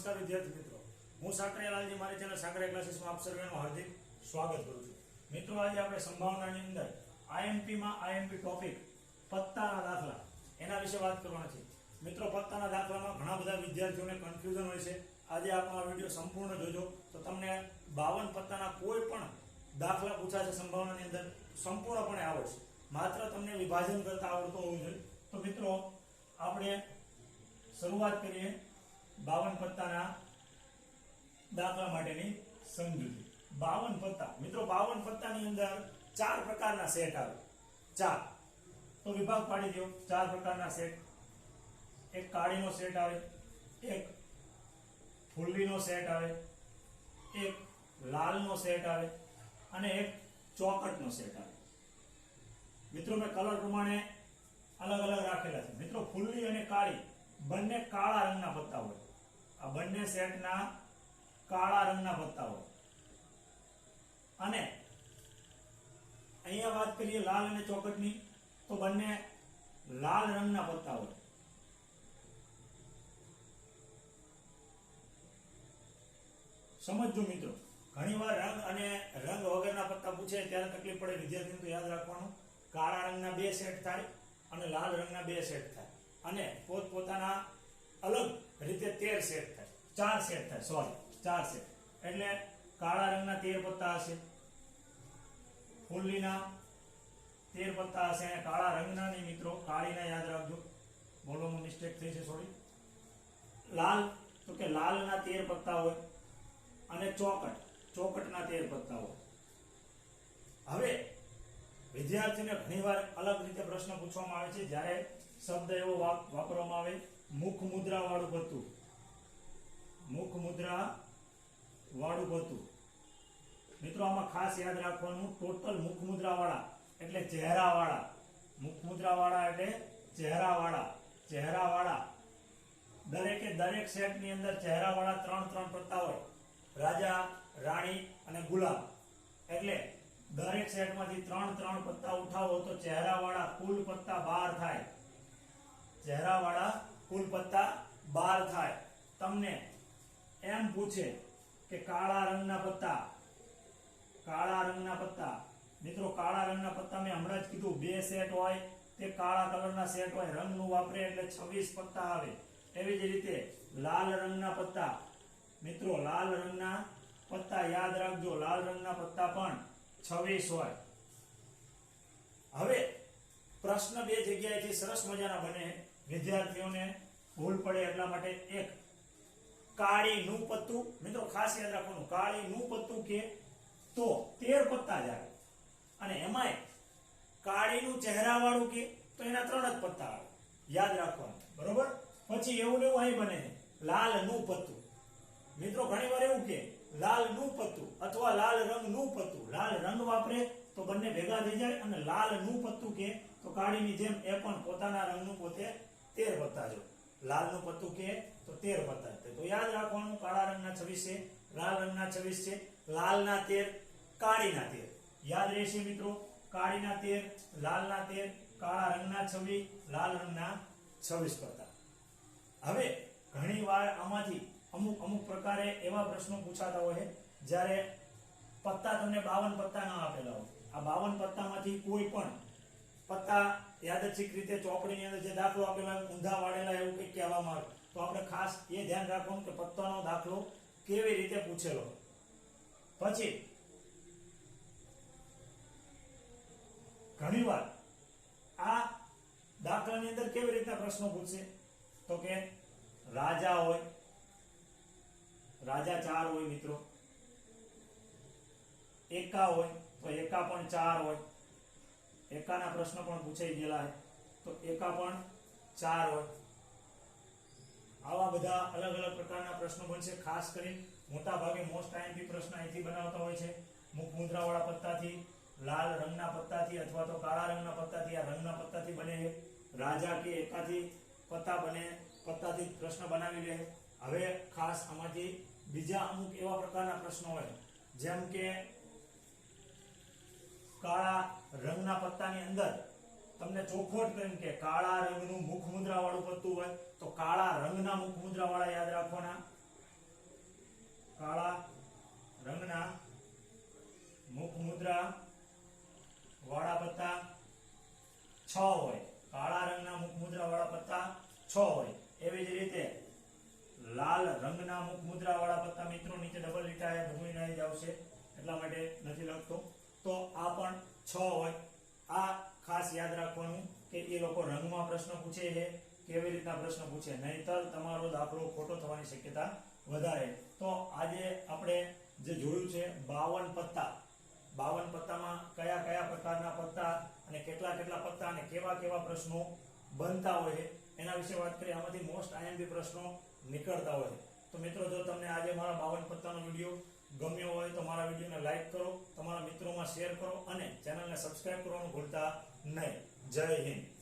નમસ્કાર વિદ્યાર્થી મિત્રો. હું સાકરિયાલાલજી મારી ચેનલ સાકરિયા ક્લાસીસમાં આપ સર્વેનું હાર્દિક સ્વાગત કરું છું. મિત્રો, આજે આપણે સંભાવનાની અંદર આઈએમપીમાં આઈએમપી ટોપિક પત્તાના દાખલા એના વિશે વાત કરવાના છે. મિત્રો, પત્તાના દાખલામાં ઘણા બધા વિદ્યાર્થીઓને કન્ફ્યુઝન હોય છે. આજે આપણો આ વીડિયો સંપૂર્ણ જોજો. તો તમને બાવન પત્તાના કોઈ પણ દાખલા પૂછાશે સંભાવનાની અંદર, સંપૂર્ણપણે આવડશે. માત્ર તમને વિભાજન કરતા આવડતો હોવું જોઈએ. તો મિત્રો, આપણે શરૂઆત કરીએ. બાવન પત્તાના દાખલા માટેની સમજૂતી. બાવન પત્તા. મિત્રો, બાવન પત્તાની અંદર ચાર પ્રકારના સેટ આવે. ચાર. તો વિભાગ પાડી દો. ચાર પ્રકારના સેટ. એક કાળીનો સેટ આવે, એક ફુલ્લીનો સેટ આવે, એક લાલનો સેટ આવે અને એક ચોકટનો સેટ આવે. મિત્રો, મેં કલર પ્રમાણે અલગ અલગ રાખેલા છે. મિત્રો ફુલ્લી અને કાળી બંને કાળા રંગના પત્તા હોય. આ બંને સેટના કાળા રંગના પત્તાઓ. અને અહીંયા વાત કરીએ લાલ અને ચોકટની, તો બંને લાલ રંગના પત્તાઓ. હોય સમજજો મિત્રો, ઘણીવાર રંગ અને રંગ વગરના પત્તા પૂછે ત્યારે તકલીફ પડે વિદ્યાર્થીને તો યાદ રાખવાનું. કાળા રંગના બે સેટ થાય અને લાલ રંગના બે સેટ થાય. અને પોતપોતાના અલગ રીતે તેર સેટ થાય. ચાર સેટ થાય. સોરી ચાર સેટ એટલે કાળા રંગના તેર પત્તા હશે. ફૂલીના તેર પત્તા હશે. અને કાળા રંગના નહીં મિત્રો, કાળીના યાદ રાખજો. બોલવામાં મિસ્ટેક થઈ છે સોરી લાલ, તો કે લાલના તેર પત્તા હોય અને ચોકટ, ચોકટના તેર પત્તા હોય. હવે વિદ્યાર્થીને ઘણીવાર અલગ રીતે પ્રશ્ન પૂછવામાં આવે છે. જ્યારે શબ્દ એવો વાપ- વાપરવામાં આવે મુખ મુદ્રા વાળું હતું મુખ મુદ્રા વાળું હતું મિત્રો, આમાં ખાસ યાદ રાખવાનું, ટોટલ મુખ મુદ્રા વાળા એટલે ચહેરા વાળા. મુખ મુદ્રા વાળા એટલે ચહેરા વાળા. ચહેરા વાળા. દરેકે દરેક સેટની અંદર ચહેરા વાળા ત્રણ ત્રણ પ્રતા હોય. રાજા, રાણી અને ગુલાબ. એટલે દરેક સેટમાંથી ત્રણ ત્રણ પત્તા ઉઠાવો તો ચહેરાવાળા કુલ પત્તા બાર થાય. ચહેરાવાળા કુલ પત્તા બાર થાય. તમને એમ પૂછે કે કાળા રંગના પત્તા, કાળા રંગના પત્તા. મિત્રો, કાળા રંગના પત્તા મેં હમણાં જ કીધું, બે સેટ હોય, તે કાળા કલરના સેટ હોય, રંગનું વાપરે એટલે 26 પત્તા આવે. એવી જ રીતે લાલ રંગના પત્તા. મિત્રો, લાલ રંગના પત્તા યાદ રાખજો, લાલ રંગના પત્તા પણ 26 હોય. હવે પ્રશ્ન બે જગ્યાએથી સરસ મજાના બને. વિદ્યાર્થીઓને ભૂલ પડે એટલા માટે એક કાળીનું પત્તું મિત્રો ખાસ યાદ રાખવાનું કાળીનું પત્તું કે તો તેર પત્તા જ આવે. અને એમાંય કાળીનું ચહેરાવાળું કે તો એના ત્રણ જ પત્તા આવે. યાદ રાખવાનું, બરોબર? પછી એવું એવું અહીં બને છે. લાલ પત્તું મિત્રો, ઘણીવાર એવું કે લાલનું પત્તું અથવા લાલ રંગનું પત્તું લાલ રંગ વાપરે તો બંને ભેગા થઈ જાય અને લાલનું પત્તું કે તો કાળીની જેમ એ પણ પોતાના રંગનું પોતે તેર પત્તા જો. લાલનું પત્તું કે તો તેર પત્તા તો યાદ રાખવાનું, કાળા રંગના છવ્વીસ છે, લાલ રંગના છવ્વીસ છે, લાલના તેર, કાળીના તેર. યાદ રહેશે મિત્રો, કાળીના તેર, લાલના તેર, કાળા રંગના છવ્વીસ, લાલ રંગના છવ્વીસ પત્તા હવે ઘણી વાર આમાંથી અમુક અમુક પ્રકારે એવા પ્રશ્નો પૂછાતા હોય જ્યારે પત્તા તમને બાવન પત્તા ના આપેલા હોય. આ બાવન પત્તામાંથી કોઈ પણ પત્તા યાદચ્છિક રીતે ચોપડીની અંદર જે દાખલો આપેલા ઊંધા વાળેલા એવું કંઈક કહેવામાં આવે. તો આપણે ખાસ એ ધ્યાન રાખવાનું કે પત્તાનો દાખલો કેવી રીતે પૂછેલો. પછી, ઘણીવાર આ દાખલાની અંદર કેવી રીતના પ્રશ્નો પૂછશે તો કે રાજા હોય, રાજા ચાર હોય મિત્રો. એકા હોય, તો એકા પણ ચાર હોય. એકાના પ્રશ્ન પણ પૂછાઈ ગયેલા છે. તો એકા પણ ચાર હોય. આવા બધા અલગ અલગ પ્રકારના પ્રશ્નો બનશે ખાસ કરી મોટા ભાગે મોસ્ટ આઈએમપી પ્રશ્ન અહીંથી બનાવતા હોય છે. મુખ મુદ્રાવાળા પત્તાથી, લાલ રંગના પત્તાથી અથવા તો કાળા રંગના પત્તાથી, આ રંગના પત્તાથી બને છે. રાજા કે એકાથી પત્તા બને, પત્તાથી પ્રશ્ન બનાવી લે હવે ખાસ આમાંથી બીજા અમુક એવા પ્રકારના પ્રશ્નો હોય. જેમ કે કાળા રંગના પત્તાની અંદર તમને ચોખવટ કરીને કે કાળા રંગનું મુખ મુદ્રા વાળું પત્તું હોય, તો કાળા રંગના મુખ મુદ્રા વાળા યાદ રાખવાના. કાળા રંગના મુખ મુદ્રા વાળા પત્તા છ હોય. કાળા રંગના મુખ મુદ્રા વાળા પત્તા છ હોય. એવી જ રીતે લાલ રંગના મુખ મુદ્રા વાળા પત્તા મિત્રો નીચે ડબલ લીટા એ ભૂમિ નહીં જ આવશે. એટલા માટે નથી લખતો. તો આ પણ છ હોય. આ ખાસ યાદ રાખવાનું કે એ લોકો રંગમાં પ્રશ્ન પૂછે છે, કેવી રીતના પ્રશ્ન પૂછે. નહીતર તમારો દાખલો ખોટો થવાની શક્યતા વધારે. તો આજે આપણે જે જોયું છે, બાવન પત્તા. બાવન પત્તામાં કયા કયા પ્રકારના પત્તા અને કેટલા કેટલા પત્તા અને કેવા કેવા પ્રશ્નો બનતા હોય છે, એના વિશે વાત કરીએ. આમાંથી મોસ્ટ આઈએમપી પ્રશ્નો નીકળતા હોય તો મિત્રો, જો તમને આજે મારા બાવન પત્તાનો વીડિયો ગમ્યો હોય તો મારા વિડીયોને લાઈક કરો, તમારા મિત્રોમાં શેર કરો અને ચેનલને સબસ્ક્રાઇબ કરવાનું ભૂલતા નહીં. જય હિન્દ.